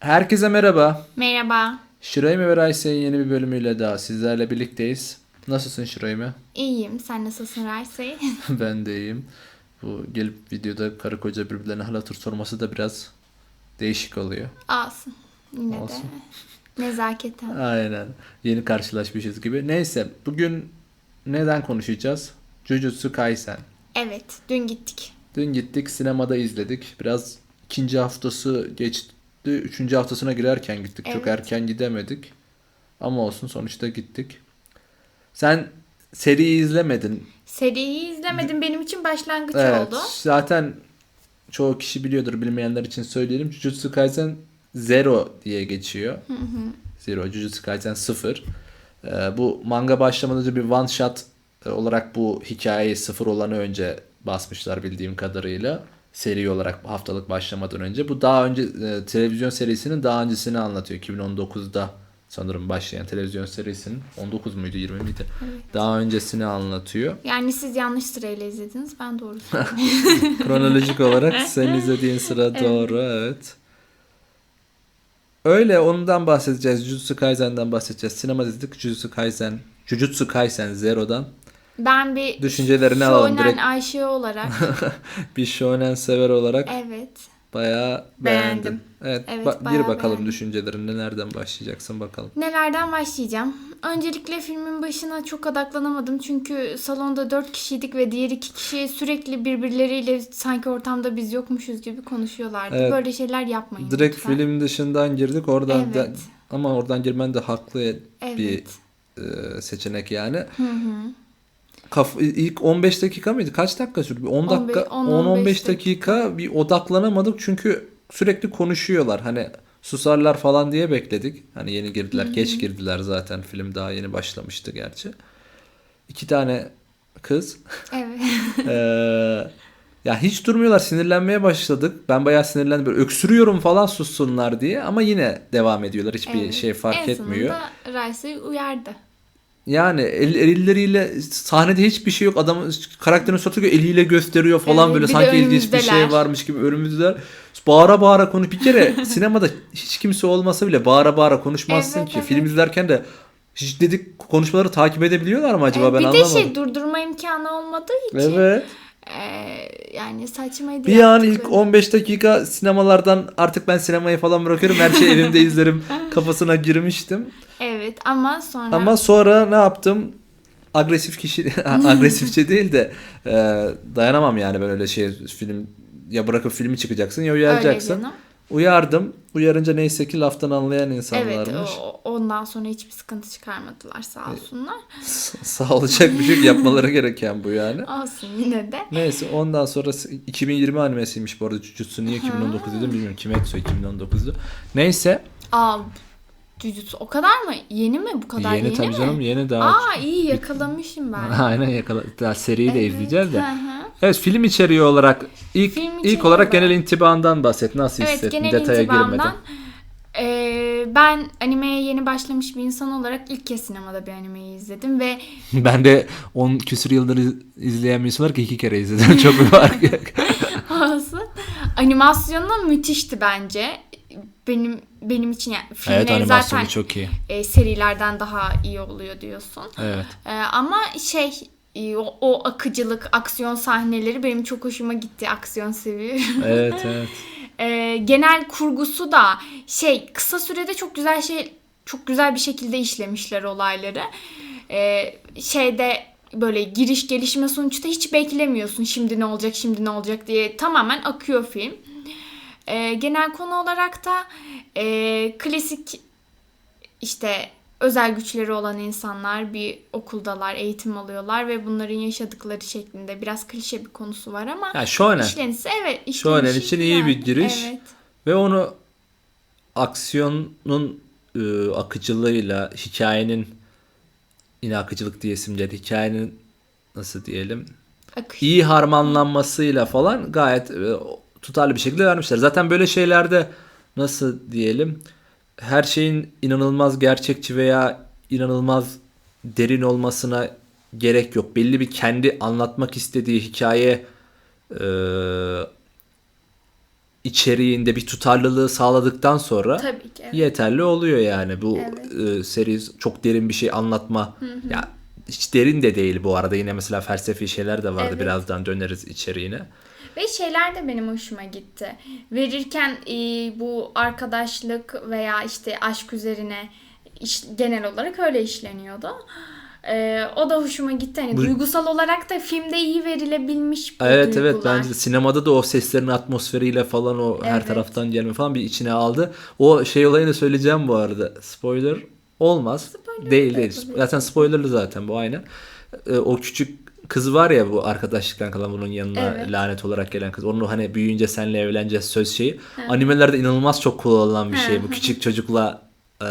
Herkese merhaba. Merhaba. Şirayme ve Raysa'nın yeni bir bölümüyle daha sizlerle birlikteyiz. Nasılsın Şirayme? İyiyim. Sen nasılsın Raysey? ben de iyiyim. Bu gelip videoda karı koca birbirlerine hal hatır sorması da biraz değişik oluyor. Olsun. Yine Olsun. de nezaketen. Aynen. Yeni karşılaşmışız gibi. Neyse bugün neden konuşacağız? Jujutsu Kaisen. Evet. Dün gittik. Dün gittik sinemada izledik. Biraz ikinci haftası geçti. Üçüncü haftasına girerken gittik. Çok Evet. erken gidemedik. Ama olsun sonuçta gittik. Sen seriyi izlemedin. Seriyi izlemedim. Benim için başlangıç Evet. oldu. Zaten çoğu kişi biliyordur. Bilmeyenler için söyleyelim. Jujutsu Kaisen Zero diye geçiyor. Zero. Jujutsu Kaisen 0. Ee, bu manga başlamadan önce bir one shot e, olarak bu hikayeyi sıfır olanı önce basmışlar bildiğim kadarıyla. Seri olarak haftalık başlamadan önce. Bu daha önce e, televizyon serisinin daha öncesini anlatıyor. 2019'da sanırım başlayan televizyon serisinin 19 muydu 20 miydi? Daha öncesini anlatıyor. Yani siz yanlış sırayla izlediniz. Ben doğru. Kronolojik olarak sen izlediğin sıra doğru evet. Öyle ondan bahsedeceğiz. Jujutsu Kaisen'den bahsedeceğiz. Sinema izledik. Jujutsu Kaisen, Jujutsu Kaisen Zero'dan. Ben bir Düşüncelerini alalım direkt. Ayşe olarak. Bir shonen sever olarak evet. bayağı Beğendim. beğendim. Evet, Evet, ba- bayağı gir bakalım beğendim. düşüncelerine nereden başlayacaksın bakalım. Nelerden başlayacağım? Öncelikle filmin başına çok odaklanamadım. Çünkü salonda dört kişiydik ve diğer iki kişi sürekli birbirleriyle sanki ortamda biz yokmuşuz gibi konuşuyorlardı. Evet. Böyle şeyler yapmayın Direkt lütfen. film dışından girdik. Oradan Evet. da- ama oradan girmen de haklı bir Evet. e, seçenek yani. Kaf ilk 15 dakika mıydı? Kaç dakika sürdü? Bir 10 dakika 10, 10-15 15 dakika bir odaklanamadık çünkü sürekli konuşuyorlar. Hani susarlar falan diye bekledik. Hani yeni girdiler, geç girdiler zaten. Film daha yeni başlamıştı gerçi. İki tane kız. Evet. Ee, ya hiç durmuyorlar. Sinirlenmeye başladık. Ben bayağı sinirlendim. Böyle öksürüyorum falan sussunlar diye ama yine devam ediyorlar. Hiçbir Evet. şey fark en etmiyor. sonunda Rice'ı uyardı. Yani el, elleriyle sahnede hiçbir şey yok. Adamın karakterini satıyor eliyle gösteriyor falan Evet, böyle bir sanki elde hiçbir şey varmış gibi önümüzdeler. Bağıra bağıra konuş. Bir kere sinemada hiç kimse olmasa bile bağıra bağıra konuşmazsın Evet, ki. evet. Film izlerken de hiç dedik konuşmaları takip edebiliyorlar mı acaba Ee, ben bir anlamadım. de şey durdurma imkanı olmadığı için evet. ee, yani saçmaydı. Bir an ilk yaptıkları. 15 dakika sinemalardan artık ben sinemayı falan bırakıyorum. Her şeyi evimde izlerim kafasına girmiştim. Evet ama sonra Ama sonra ne yaptım? Agresif kişi agresifçe değil de e, dayanamam yani ben öyle şey film ya bırakıp filmi çıkacaksın ya öyle uyaracaksın. canım. Uyardım. Uyarınca neyse ki laftan anlayan Evet insanlarmış. o- ondan sonra hiçbir sıkıntı çıkarmadılar sağ olsunlar. Sağ olacak bir şey yapmaları gereken bu yani. Olsun yine de. Neyse ondan sonra 2020 animesiymiş bu arada Jujutsu niye 2019 dedim bilmiyorum. Kimetsu 2019'du. Neyse. Aa Jujutsu o kadar mı? Yeni mi bu kadar yeni, yeni, tabii mi? canım yeni daha. Aa iyi yakalamışım ben. Aynen yakala. Daha seriyi de Evet, izleyeceğiz de. hı hı. Evet film içeriği olarak ilk Film ilk içeriği olarak genel intibandan bahset. Nasıl Evet hissettin? genel Detaya girmeden. eee, ben animeye yeni başlamış bir insan olarak ilk kez sinemada bir animeyi izledim ve ben de 10 küsur yıldır iz- izleyen bir insan olarak iki kere izledim. Çok bir fark yok. olsun animasyonu müthişti bence. Benim benim için yani evet filmleri animasyonu zaten çok iyi. e, serilerden daha iyi oluyor diyorsun. Evet. E, ama şey e, o, o akıcılık, aksiyon sahneleri benim çok hoşuma gitti. Aksiyon seviyorum. Evet evet. E, genel kurgusu da şey kısa sürede çok güzel şey çok güzel bir şekilde işlemişler olayları. E, şeyde böyle giriş gelişme sonuçta hiç beklemiyorsun şimdi ne olacak şimdi ne olacak diye tamamen akıyor film. E, genel konu olarak da e, klasik işte özel güçleri olan insanlar bir okuldalar, eğitim alıyorlar ve bunların yaşadıkları şeklinde biraz klişe bir konusu var ama Ya shonen. işlenisi evet işlenişi için iyi bir giriş. Evet. Ve onu aksiyonun e, akıcılığıyla hikayenin yine akıcılık diye isimledi. Hikayenin nasıl diyelim Akış. iyi harmanlanmasıyla falan gayet e, tutarlı bir şekilde vermişler. Zaten böyle şeylerde nasıl diyelim her şeyin inanılmaz gerçekçi veya inanılmaz derin olmasına gerek yok. Belli bir kendi anlatmak istediği hikaye e, içeriğinde bir tutarlılığı sağladıktan sonra Tabii ki. evet. yeterli oluyor yani. Bu Evet. e, seri çok derin bir şey anlatma. Ya hiç derin de değil bu arada. Yine mesela felsefi şeyler de vardı. Evet. Birazdan döneriz içeriğine. Ve şeyler de benim hoşuma gitti. Verirken e, bu arkadaşlık veya işte aşk üzerine iş- genel olarak öyle işleniyordu. E, o da hoşuma gitti. Hani Bu- duygusal olarak da filmde iyi verilebilmiş bu Evet evet duygular. bence de sinemada da o seslerin atmosferiyle falan o her Evet. taraftan gelme falan bir içine aldı. O şey olayını söyleyeceğim bu arada. Spoiler olmaz. Spoiler değil da değil. Zaten spoilerlı zaten bu aynen. Ee, o küçük kız var ya bu arkadaşlıktan kalan bunun yanına Evet. lanet olarak gelen kız. Onun hani büyüyünce seninle evleneceğiz söz şeyi. Animelerde inanılmaz çok kullanılan bir şey. Bu küçük çocukla e,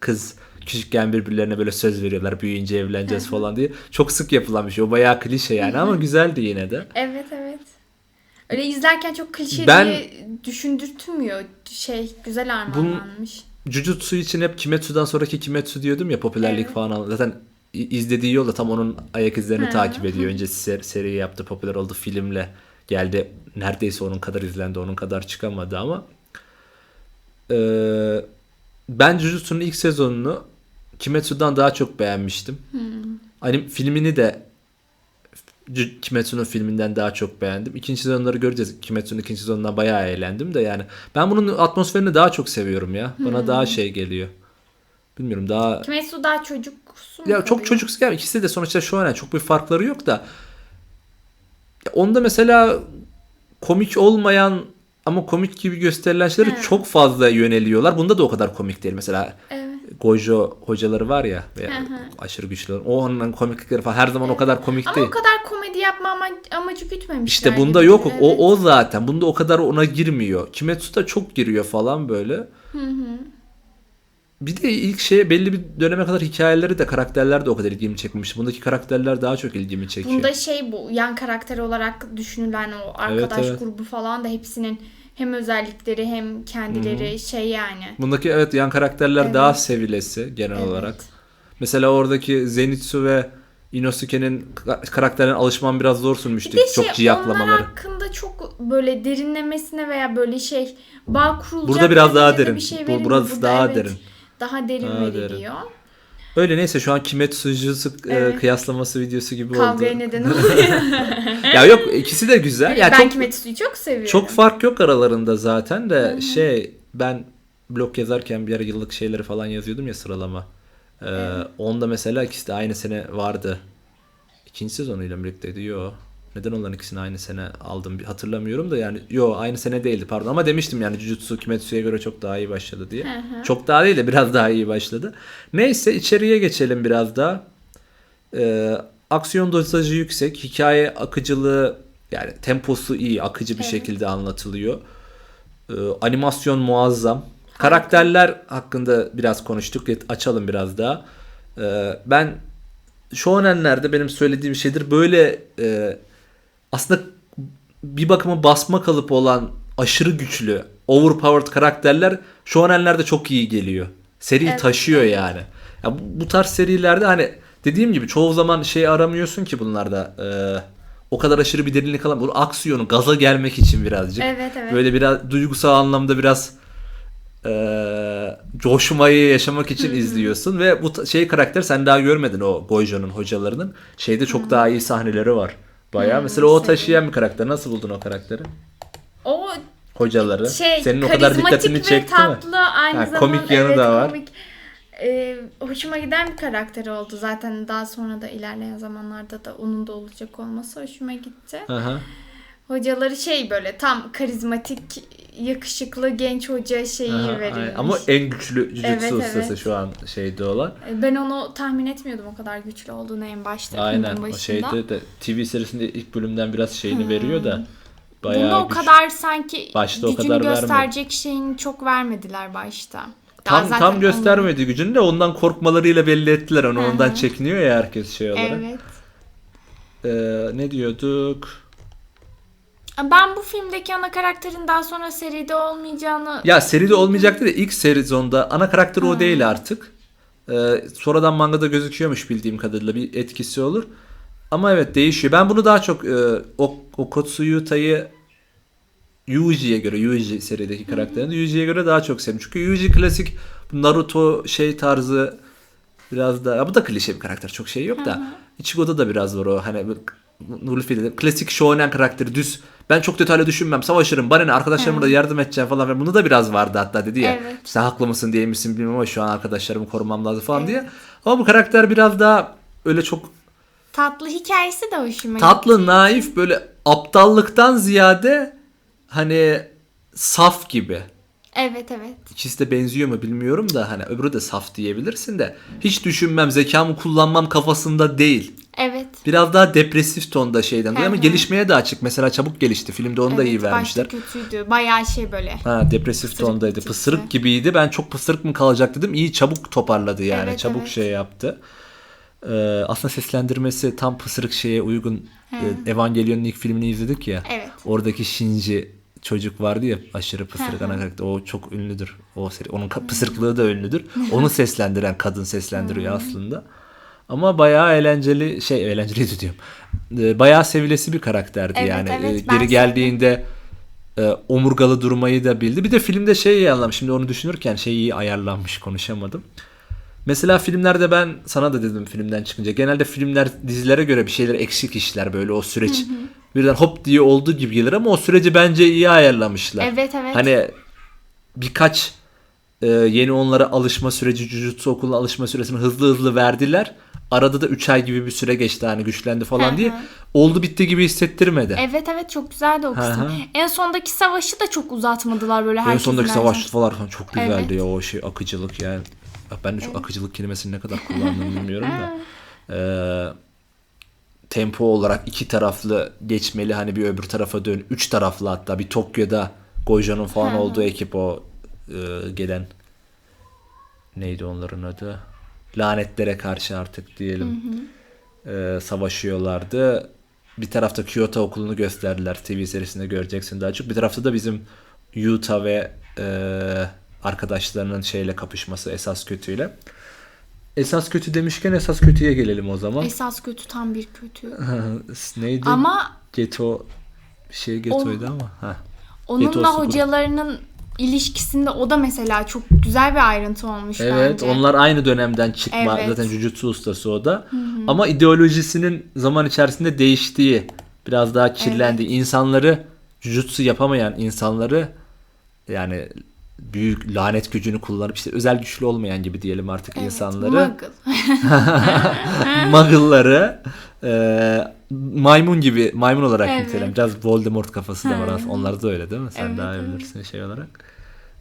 kız küçükken birbirlerine böyle söz veriyorlar büyüyünce evleneceğiz falan diye. Çok sık yapılan bir şey. O bayağı klişe yani ama güzeldi yine de. Evet evet. Öyle izlerken çok klişe Ben- diye düşündürtmüyor. Şey güzel armağanlanmış. Jujutsu için hep Kimetsu'dan sonraki Kimetsu diyordum ya popülerlik Evet. falan. Zaten izlediği yol da tam onun ayak izlerini Hı. takip ediyor. Önce ser, seri yaptı, popüler oldu filmle geldi. Neredeyse onun kadar izlendi, onun kadar çıkamadı ama Ee, ben Jujutsu'nun ilk sezonunu Kimetsu'dan daha çok beğenmiştim. Hani filmini de Kimetsu'nun filminden daha çok beğendim. İkinci sezonları göreceğiz. Kimetsu'nun ikinci sezonundan bayağı eğlendim de yani. Ben bunun atmosferini daha çok seviyorum ya. Bana daha şey geliyor. Bilmiyorum daha... Kimetsu daha çocuksu mu Ya çok çocuksu gelmiyor. İkisi de sonuçta şu an çok bir farkları yok da. Ya Onda mesela komik olmayan ama komik gibi gösterilen şeylere He. çok fazla yöneliyorlar. Bunda da o kadar komik değil. Mesela Evet. Gojo hocaları var ya ve Hı hı. aşırı güçlü. O onun komiklikleri falan her zaman o kadar komik Ama değil. o kadar komedi yapma ama amacı gütmemişler. İşte bunda yok. O Evet. o zaten. Bunda o kadar ona girmiyor. Kimetsu da çok giriyor falan böyle. Bir de ilk şey belli bir döneme kadar hikayeleri de karakterler de o kadar ilgimi çekmemişti. Bundaki karakterler daha çok ilgimi çekiyor. Bunda şey bu yan karakter olarak düşünülen o arkadaş evet. grubu falan da hepsinin hem özellikleri hem kendileri şey yani. Bundaki evet yan karakterler Evet. daha sevilesi genel Evet. olarak. Mesela oradaki Zenitsu ve Inosuke'nin ka- karakterine alışmam biraz zor Bir sürmüştü. de şey çok onlar ciyaklamaları. hakkında çok böyle derinlemesine veya böyle şey bağ kurulacak Burada biraz daha derin. Bir şey Bu- burası Burada daha evet, derin. Daha derin Daha derin. veriliyor. Öyle neyse şu an Kimetsu Jujutsu e, Evet. kıyaslaması videosu gibi oldu. Kavgaya neden oluyor. ya yok ikisi de güzel. Ya ben çok Kimetsu'yu çok seviyorum. çok fark yok aralarında zaten de şey ben blog yazarken bir ara yıllık şeyleri falan yazıyordum ya sıralama. Ee, Onda mesela ikisi de aynı sene vardı. İkinci sezonuyla birlikteydi. Yo. Neden onların ikisini aynı sene aldım hatırlamıyorum da yani yo aynı sene değildi pardon ama demiştim yani Jujutsu Kimetsu'ya göre çok daha iyi başladı diye. hı. Çok daha değil de biraz daha iyi başladı. Neyse içeriye geçelim biraz daha. Ee, aksiyon dozajı yüksek, hikaye akıcılığı yani temposu iyi, akıcı bir Evet. şekilde anlatılıyor. Ee, animasyon muazzam. Karakterler hakkında biraz konuştuk. Açalım biraz daha. Ee, ben shonenlerde benim söylediğim şeydir. Böyle e, aslında bir bakıma basma kalıp olan aşırı güçlü, overpowered karakterler shonenlerde çok iyi geliyor. Seri Evet. taşıyor yani. Ya bu, bu tarz serilerde hani dediğim gibi çoğu zaman şey aramıyorsun ki bunlarda. e, o kadar aşırı bir derinlik alan. Bu aksiyonu gaza gelmek için birazcık. Evet evet. Böyle biraz duygusal anlamda biraz e, coşmayı yaşamak için izliyorsun ve bu şey karakter sen daha görmedin o Gojo'nun hocalarının. Şeyde çok daha iyi sahneleri var. Bayağı. Mesela o sevdim. taşıyan bir karakter. Nasıl buldun o karakteri? O Hocaları. şey Senin o kadar karizmatik dikkatini ve çekti mi? tatlı aynı Ha, zamanda komik yanı evet, da var. komik. Ee, hoşuma giden bir karakter oldu. Zaten daha sonra da ilerleyen zamanlarda da onun da olacak olması hoşuma gitti. Hı. Hocaları şey böyle tam karizmatik, yakışıklı genç hoca şeyi Aha, verilmiş. aynen. Ama en güçlü Jujutsu Evet, ustası evet. şu an şeyde olan. Ben onu tahmin etmiyordum o kadar güçlü olduğunu en başta. Aynen. O şeyde de TV serisinde ilk bölümden biraz şeyini veriyor da. Bayağı Bunda o güç- kadar sanki Başta o gücünü kadar vermedi. gösterecek şeyini çok vermediler başta. Daha Tam zaten tam onu- göstermedi gücünü de ondan korkmalarıyla belli ettiler onu. Hı hı. Ondan çekiniyor ya herkes şey olarak. Evet. Ee, ne diyorduk? Ben bu filmdeki ana karakterin daha sonra seride olmayacağını Ya seride olmayacaktı da ilk sezonda ana karakteri o değil artık. Ee, sonradan mangada gözüküyormuş bildiğim kadarıyla bir etkisi olur. Ama evet değişiyor. Ben bunu daha çok e, o, o Kotsuyuta'yı Yuji'ye göre Yuji serideki karakterini Yuji'ye göre daha çok sevdim. Çünkü Yuji klasik Naruto şey tarzı biraz da bu da klişe bir karakter çok şey yok da Ichigo'da da biraz var o hani Luffy'de de klasik shonen karakteri düz. Ben çok detaylı düşünmem. Savaşırım bana ne? Arkadaşlarıma da yardım edeceğim falan ve bunu da biraz vardı hatta dedi ya. Evet. sen haklı mısın diye misin bilmiyorum ama şu an arkadaşlarımı korumam lazım falan diye. Ama bu karakter biraz daha öyle çok Tatlı hikayesi de hoşuma tatlı naif böyle aptallıktan ziyade hani saf gibi. Evet evet. İkisi de benziyor mu bilmiyorum da hani öbürü de saf diyebilirsin de. Hiç düşünmem zekamı kullanmam kafasında değil. Evet. Biraz daha depresif tonda şeyden dolayı ama gelişmeye de açık. Mesela çabuk gelişti. Filmde onu da evet, iyi vermişler. Başta kötüydü. Bayağı şey böyle. Ha depresif Pısırık tondaydı. tipti. Pısırık gibiydi. Ben çok pısırık mı kalacak dedim. İyi çabuk toparladı yani. Evet, çabuk evet. şey yaptı. Ee, aslında seslendirmesi tam pısırık şeye uygun. Ee, Evangelion'un ilk filmini izledik ya. Evet. Oradaki Shinji çocuk vardı ya aşırı pısırık ana karakter. O çok ünlüdür. O seri. Onun ka- pısırıklığı da ünlüdür. Onu seslendiren kadın seslendiriyor aslında. Ama bayağı eğlenceli şey eğlenceliydi diyorum. Ee, bayağı sevilesi bir karakterdi Evet, yani. evet, Ee, ben geri geldiğinde e, omurgalı durmayı da bildi. Bir de filmde şey iyi anlamış. Şimdi onu düşünürken şey iyi ayarlanmış konuşamadım. Mesela filmlerde ben sana da dedim filmden çıkınca genelde filmler dizilere göre bir şeyler eksik işler böyle o süreç birden hop diye olduğu gibi gelir ama o süreci bence iyi ayarlamışlar. Evet evet. Hani birkaç e, yeni onlara alışma süreci, Jujutsu okuluna alışma süresini hızlı hızlı verdiler. Arada da 3 ay gibi bir süre geçti hani güçlendi falan diye. Oldu bitti gibi hissettirmedi. Evet evet çok güzeldi o kısım. En sondaki savaşı da çok uzatmadılar böyle En herkesin sondaki bence. savaş falan falan çok güzeldi Evet. ya o şey akıcılık yani. Ben de şu akıcılık kelimesini ne kadar kullandığımı bilmiyorum da. Ee, tempo olarak iki taraflı geçmeli hani bir öbür tarafa dön. Üç taraflı hatta bir Tokyo'da Gojo'nun falan olduğu ekip o e, gelen neydi onların adı? Lanetlere karşı artık diyelim. Ee, savaşıyorlardı. Bir tarafta Kyoto okulunu gösterdiler. TV serisinde göreceksin daha çok. Bir tarafta da bizim Yuta ve e, arkadaşlarının şeyle kapışması esas kötüyle. Esas kötü demişken esas kötüye gelelim o zaman. Esas kötü tam bir kötü. Neydi? Ama Geto bir şey Geto'ydu ama. Ha. onunla Getosu bu. hocalarının ilişkisinde o da mesela çok güzel bir ayrıntı olmuş Evet bence. onlar aynı dönemden çıkma Evet. zaten Jujutsu ustası o da. Ama ideolojisinin zaman içerisinde değiştiği, biraz daha kirlendiği, insanları Jujutsu yapamayan insanları yani büyük lanet gücünü kullanıp işte özel güçlü olmayan gibi diyelim artık Evet, insanları. Muggle. Muggle'ları e, maymun gibi maymun olarak Evet. niteleyelim. Biraz Voldemort kafası da var Hı. aslında. Onlar da öyle değil mi? Sen Evet, daha iyi evet. bilirsin şey olarak.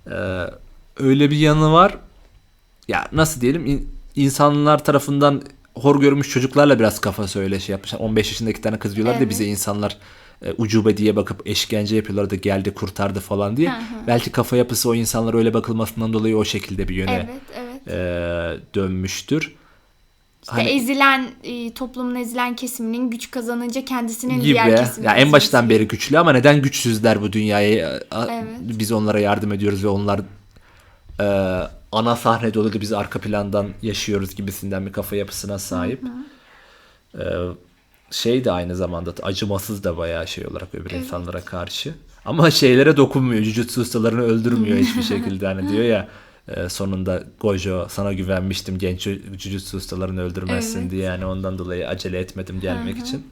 E, öyle bir yanı var. Ya nasıl diyelim in- insanlar tarafından hor görmüş çocuklarla biraz kafası öyle şey yapmışlar. 15 yaşındaki tane kız diyorlar da Evet. bize insanlar e, ucube diye bakıp eşkence yapıyorlar da geldi kurtardı falan diye. Hı hı. Belki kafa yapısı o insanlara öyle bakılmasından dolayı o şekilde bir yöne Evet evet. e, dönmüştür. İşte Hani- ezilen e, toplumun ezilen kesiminin güç kazanınca kendisinin gibi. diğer kesimine Ya en baştan beri güçlü ama neden güçsüzler bu dünyaya? A- Evet. Biz onlara yardım ediyoruz ve onlar e, ana sahnede oluyor biz arka plandan yaşıyoruz gibisinden bir kafa yapısına sahip. E, şey de aynı zamanda acımasız da bayağı şey olarak öbür insanlara karşı. Ama şeylere dokunmuyor. Jujutsu ustalarını öldürmüyor hiçbir şekilde. Hani diyor ya e, sonunda Gojo sana güvenmiştim genç Jujutsu ustalarını öldürmezsin Evet. diye. Yani ondan dolayı acele etmedim gelmek için.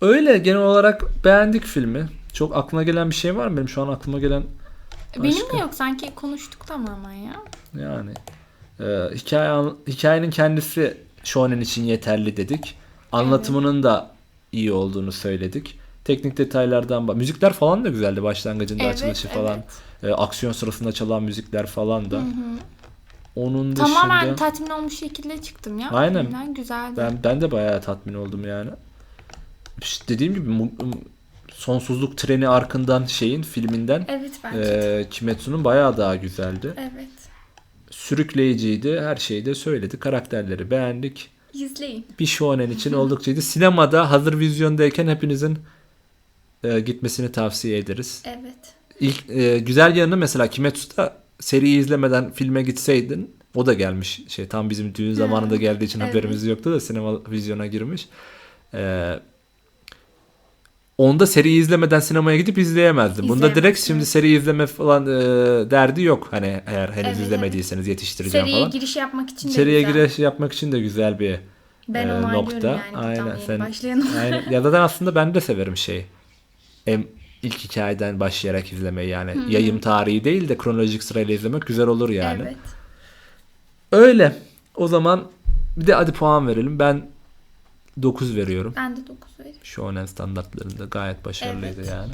Öyle genel olarak beğendik filmi. Çok aklına gelen bir şey var mı? Benim şu an aklıma gelen Benim Başka? de yok sanki konuştuk tamamen ya. yani e, hikaye hikayenin kendisi shonen için yeterli dedik. Anlatımının da iyi olduğunu söyledik. Teknik detaylardan bak. Müzikler falan da güzeldi başlangıcında Evet, açılışı falan. E, aksiyon sırasında çalan müzikler falan da. Onun dışında Tamamen tatmin olmuş şekilde çıktım ya. Aynen. Filmden güzeldi. ben ben de bayağı tatmin oldum yani. İşte dediğim gibi sonsuzluk treni arkından şeyin filminden Evet e, Kimetsu'nun bayağı daha güzeldi. Evet. Sürükleyiciydi. Her şeyi de söyledi. Karakterleri beğendik. İzleyin. Bir shonen için oldukça iyiydi. Sinemada hazır vizyondayken hepinizin e, gitmesini tavsiye ederiz. Evet. İlk e, güzel yanı mesela Kimetsu'da seriyi izlemeden filme gitseydin o da gelmiş. Şey tam bizim düğün zamanında geldiği için evet. haberimiz yoktu da sinema vizyona girmiş. E, onda seri izlemeden sinemaya gidip izleyemezdim. Bunda direkt şimdi seri izleme falan e, derdi yok. Hani eğer henüz Evet, izlemediyseniz yetiştireceğim Seriye falan. giriş yapmak için de Seriye güzel. giriş yapmak için de güzel bir Ben e, nokta. yani. Aynen sen. Aynen. Ya zaten aslında ben de severim şey. Em, ilk hikayeden başlayarak izlemeyi yani. Yayım tarihi değil de kronolojik sırayla izlemek güzel olur yani. Evet. Öyle. O zaman bir de hadi puan verelim. Ben 9 veriyorum. Ben de 9 veriyorum. Shonen standartlarında gayet başarılıydı Evet. yani.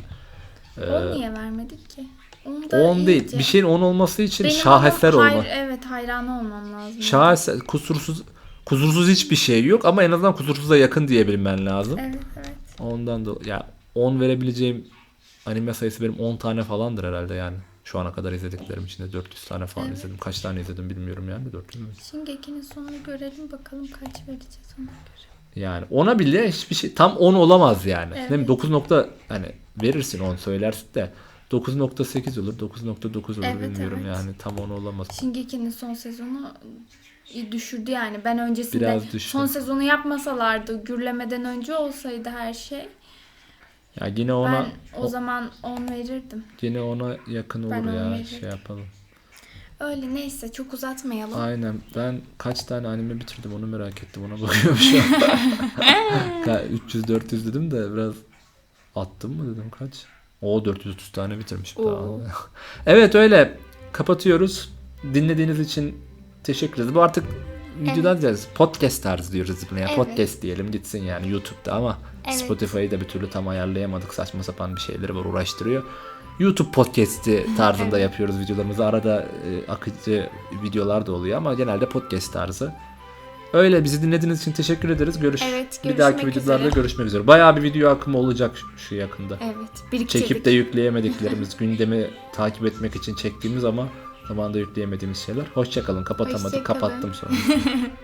10 niye vermedik ki? 10 da 10 değil. iyice. Bir şeyin 10 olması için Benim şaheser ama hayr- olma. Evet hayranı olmam lazım. Şaheser, kusursuz kusursuz hiçbir şey yok ama en azından kusursuza yakın diyebilmen lazım. Evet evet. Ondan da ya 10 verebileceğim anime sayısı benim 10 tane falandır herhalde yani. Şu ana kadar izlediklerim içinde 400 tane falan Evet. izledim. Kaç tane izledim bilmiyorum yani 400 mü? Shingekinin sonunu görelim bakalım kaç vereceğiz ona göre. Yani ona bile hiçbir şey tam 10 olamaz yani. Evet. Değil mi? 9 nokta hani verirsin 10 söylersin de 9.8 olur 9.9 olur Evet, bilmiyorum evet. yani tam 10 olamaz. Shingekinin son sezonu düşürdü yani. Ben öncesinde Biraz son sezonu yapmasalardı, gürlemeden önce olsaydı her şey. Ya yine ona ben o zaman 10 verirdim. yine ona yakın Ben olur onu ya şey yapalım. Öyle neyse çok uzatmayalım. Aynen. Ben kaç tane anime bitirdim onu merak ettim. Ona bakıyorum şu an. Ka- 300 400 dedim de biraz attım mı dedim kaç? O 430 tane bitirmişim. Oo. Evet öyle. Kapatıyoruz. Dinlediğiniz için teşekkür ederiz. Bu artık videodan diyeceğiz. Podcast tarzı diyoruz buna. ya. Evet. Podcast diyelim gitsin yani YouTube'da ama Evet. Spotify'ı da bir türlü tam ayarlayamadık. Saçma sapan bir şeyleri var uğraştırıyor. YouTube podcast'i tarzında Evet. yapıyoruz videolarımızı. Arada e, akıcı videolar da oluyor ama genelde podcast tarzı. Öyle bizi dinlediğiniz için teşekkür ederiz. Görüş. Evet, bir dahaki videolarda üzere. görüşmek üzere. Bayağı bir video akımı olacak şu- yakında. Evet. Biriktirdik. Çekip de yükleyemediklerimiz, gündemi takip etmek için çektiğimiz ama zamanda yükleyemediğimiz şeyler. Hoşçakalın. Kapatamadık. Hoşça. Kapattım sonra.